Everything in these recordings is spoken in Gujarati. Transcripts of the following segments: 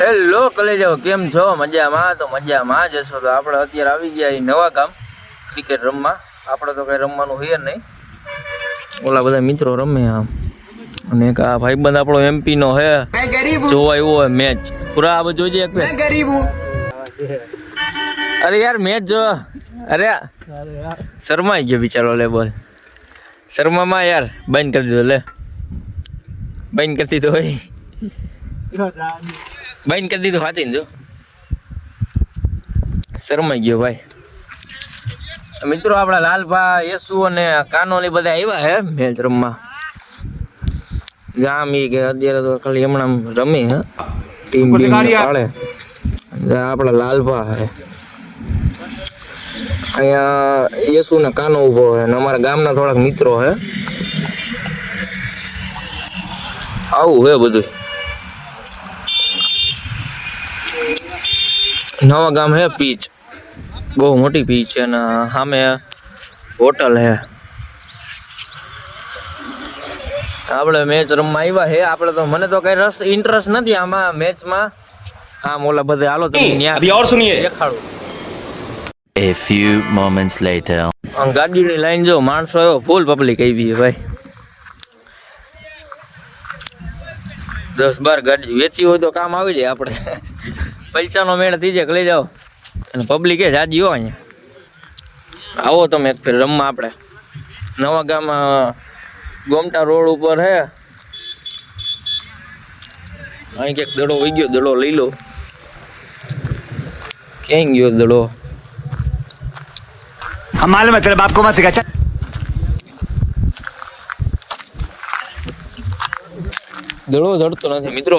હેલો કલેજાઓ કેમ છો? મજામાં? તો મજામાં જ હશો. તો આપણે અત્યારે આવી ગયા એ નવા ગામ ક્રિકેટ રમવા. આપણે તો કંઈ રમવાનું હોય જ નહીં. ઓલા બધા મિત્રો રમે આમ. અને એક આ ભાઈબંધ આપણો એમપી નો હે. જોવા એવો હોય મેચ પૂરા આ બધું જોઈએ અરે યાર મેચ જો. અરે શરમાઈ ગયો બિચારો લે બોલ. શર્મામાં યાર બંધ કરી દીધો લે. બંધ કરી દીધો હોય. બંધ કરી દીધું હાથી જો. શરમાઈ ગયો ભાઈ. મિત્રો આપણા લાલભા યેસુ અને કાનોલી બધા આવ્યા હે મેચ રમવા. ગામ એ કે અત્યારે તો ખાલી હમણાં રમી હે. ટીમ બીમ પાડે. આપણા લાલભા હે. અહીંયા યેસુ ને કાનો ઊભો હે અને અમારા ગામના થોડાક મિત્રો હે. આવું હે બધું નવા ગામ હે પીચ. બહુ મોટી પીચ છે અને સામે હોટલ હે. આપણે મેચ રમવા આવ્યા હે. આપણે તો મને તો કઈ રસ ઇન્ટરેસ્ટ નથી આમાં મેચમાં આમ ઓલા બધે હાલો તમે અભી ઓર સુનિએ દેખાડો. A few moments later. ગાડીની લાઈન જો માણસો આવ્યો ફૂલ પબ્લિક આવી છે ભાઈ. દસ બાર ગાડી વેચી હોય તો કામ આવી જાય આપણે. પૈસાનો મેળ થઈ જાય લઈ જાઓ. અને એ જાજી હો અહીંયા. આવો તમે એક ફેર રમવા આપણે. નવા ગામમાં ગોમટા રોડ ઉપર હે. અહીં ક્યાંક દડો વહી ગયો દડો લઈ લો. ક્યાંય ગયો દડો? માલમ હે તારા બાપકો માં શીખા દડો જડતો નથી મિત્રો.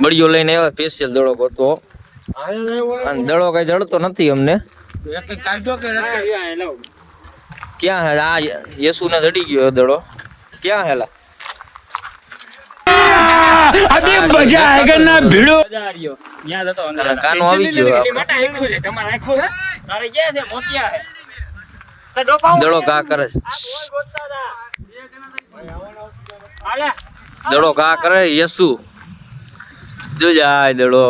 બળિયો લઈને આવ્યો સ્પેશિયલ દડો ગોતવો અને દડો કઈ જડતો નથી અમને. ક્યાં હેલા આ યસુ ને જડી ગયો દડો. ક્યાં હેલા? કાનો આવી ગયો દડો કા કરે દડો કા કરે? યસુ. જો જાય દડો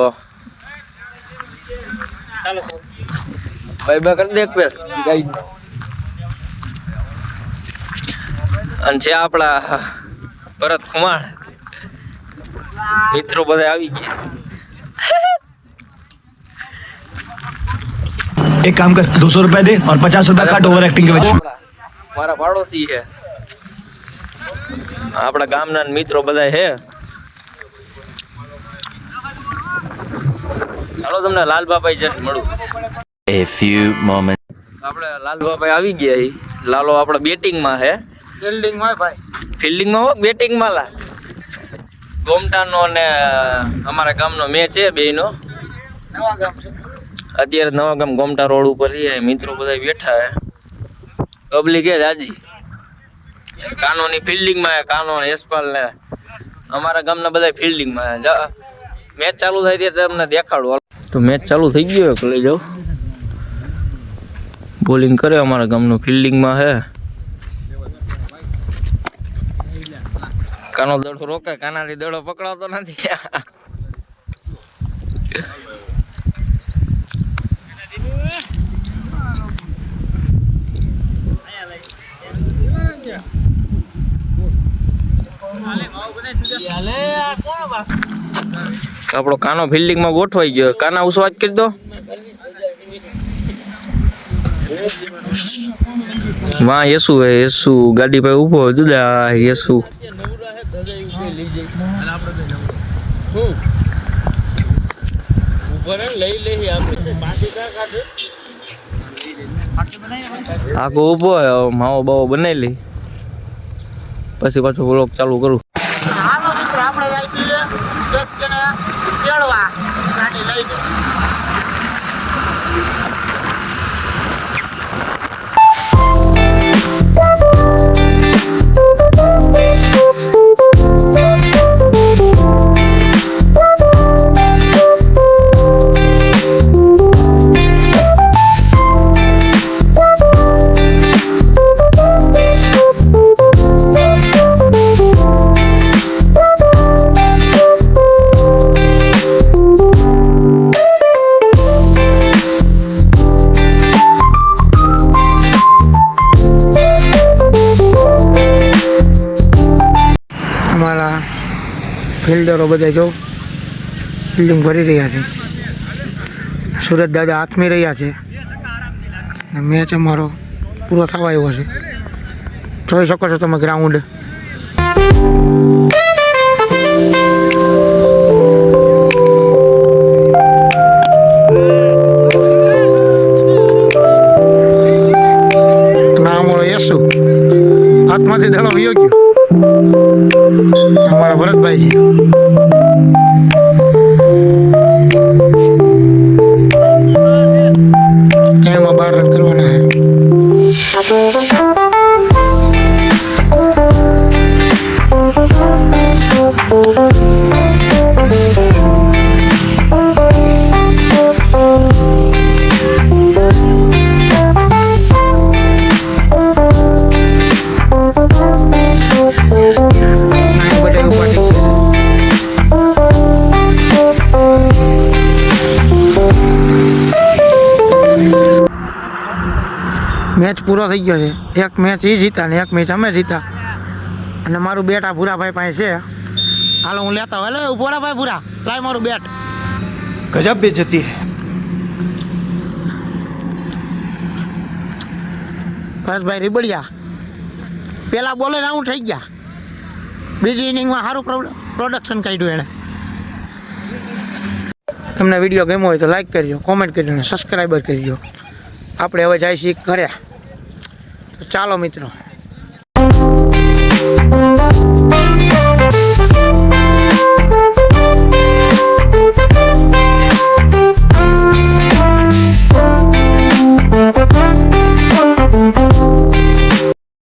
ભાઈ બા કરી દે એક ફેર ગાઈ અને છે આપણા ભરત કુમાર મિત્રો બધા આવી ગયા एक काम कर दो सौ रुपए दे और पचास रुपए काट ओवर एक्टिंग के वजह મારા પાડોશી છે આપણા ગામના મિત્રો બધા છે ચાલો તમને લાલબાભાઈ જટ મળું. એ ફ્યુ મોમેન્ટ આપણે લાલબાભાઈ આવી ગયા હી લાલો આપણે બેટિંગમાં છે ફિલ્ડિંગમાં હો? બેટિંગમાં લા. ગોમટાનો ને અમારા ગામનો મેચ છે બેયનો. અત્યારે નવા ગામ ગોમટા રોડ ઉપર રહીએ મિત્રો બધા બેઠા હે પબ્લિક જ હાજી. કાનોની ફિલ્ડિંગમાં હે કાનો ને યશપાલ ને. અમારા ગામના બધા ફિલ્ડિંગમાં હે મેચ ચાલુ થાય ત્યારે તમને દેખાડું. તો મેચ ચાલુ થઈ ગયો લઈ જાઉં બોલિંગ કરે અમારા ગામનું ફિલ્ડિંગમાં હે. કાનો દડો રોકે કાનાથી દડો પકડાતો નથી. આપણો કાનો ફિલ્ડિંગમાં ગોઠવાઈ ગયો. કાના ઉસો વાત કરી દો. વાહ યસુ હે યસુ ગાડી પાસે ઊભો દુદા યસુ આખો ઊભો માવો બાવો બનાવી લઈ પછી પાછો વ્લોગ ચાલુ કરું. 掉了吧，哪里累的？ફિલ્ડરો બધા જો ફિલ્ડિંગ ભરી રહ્યા છે. સુરત દાદા હાથમી રહ્યા છે. અને મેચ અમારો પૂરો થવા આવ્યો છે. જોઈ શકો છો તમે ગ્રાઉન્ડ અમારા ભરતભાઈ પૂરો થઈ ગયો છે. એક મેચ એ જીતા ને એક મેચ અમે જીતા. અને મારું બેટ આ ભૂરાભાઈ પાસે છે. હાલો હું લેતા હોય એટલે ભોરાભાઈ ભૂરા. લાય મારું બેટ ગજબ બે જતી ભરતભાઈ રીબડિયા. પહેલાં બોલે આવું થઈ ગયા. બીજી ઇનિંગમાં સારું પ્રોડક્શન કાઢ્યું એણે. તમને વીડિયો ગમ્યો હોય તો લાઈક કરજો કોમેન્ટ કરજો અને સબસ્ક્રાઈબર કરજો. આપણે હવે જાય છીએ ઘરે. ચાલો મિત્રો.